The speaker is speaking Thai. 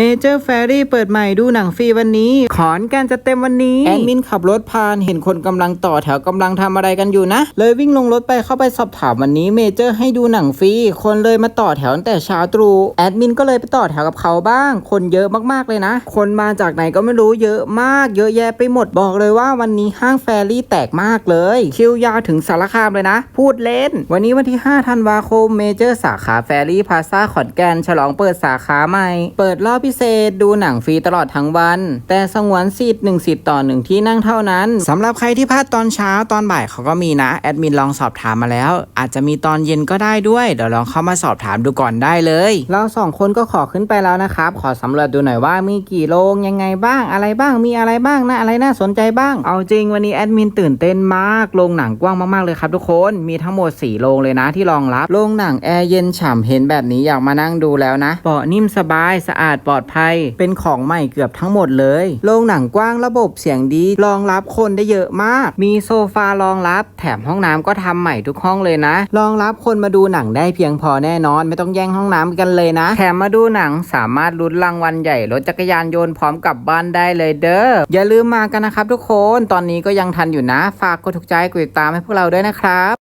เมเจอร์แฟรี่เปิดใหม่ดูหนังฟรีวันนี้ ขอนแกันจะเต็มวันนี้ แอดมินขับรถผ่านเห็นคนกำลังต่อแถวกำลังทำอะไรกันอยู่นะ เลยวิ่งลงรถไปเข้าไปสอบถามวันนี้เมเจอร์ให้ดูหนังฟรีคนเลยมาต่อแถวตั้งแต่เช้าตรู่แอดมินก็เลยไปต่อแถวกับเขาบ้าง คนเยอะมากๆเลยนะ คนมาจากไหนก็ไม่รู้เยอะมาก เยอะแยะไปหมดบอกเลยว่าวันนี้ห้างแฟรี่แตกมากเลยคิวยาวถึงสารคามเลยนะ พูดเล่น วันนี้วันที่5ธันวาคมเมเจอร์สาขาแฟรี่พาซาขอนแก่นฉลองเปิดสาขาใหม่เปิดรอบพิเศษดูหนังฟรีตลอดทั้งวัน แต่สงวนสิทธิ์หนึ่งสิทธิ์ต่อหนึ่งที่นั่งเท่านั้นสำหรับใครที่พลาดตอนเช้าตอนบ่ายเขาก็มีนะ แอดมินลองสอบถามมาแล้ว อาจจะมีตอนเย็นก็ได้ด้วย เดี๋ยวลองเข้ามาสอบถามดูก่อนได้เลย เราสองคนก็ขอขึ้นไปแล้วนะครับ ขอสำรวจดูหน่อยว่ามีกี่โรงยังไงบ้างอะไรบ้างมีอะไรบ้างนะอะไรน่าสนใจบ้าง เอาจริงวันนี้แอดมินตื่นเต้นมากโรงหนังกว้างมากๆเลยครับทุกคนมีทั้งหมด4โรงเลยนะที่รองรับโรงหนังแอร์เย็นฉ่ำเห็นแบบนี้อยากมานั่งดูแล้วนะเบาะนิ่มสบายสะอาดปลอดภัย เป็นของใหม่เกือบทั้งหมดเลย โรงหนังกว้างระบบเสียงดีรองรับคนได้เยอะมาก มีโซฟารองรับ แถมห้องน้ำก็ทำใหม่ทุกห้องเลยนะ รองรับคนมาดูหนังได้เพียงพอแน่นอน ไม่ต้องแย่งห้องน้ำกันเลยนะ แถมมาดูหนังสามารถลุ้นรางวัลใหญ่รถจักรยานยนต์พร้อมกลับบ้านได้เลยเด้อ อย่าลืมมากันนะครับทุกคน ตอนนี้ก็ยังทันอยู่นะ ฝากกดถูกใจกดติดตามให้พวกเราด้วยนะครับ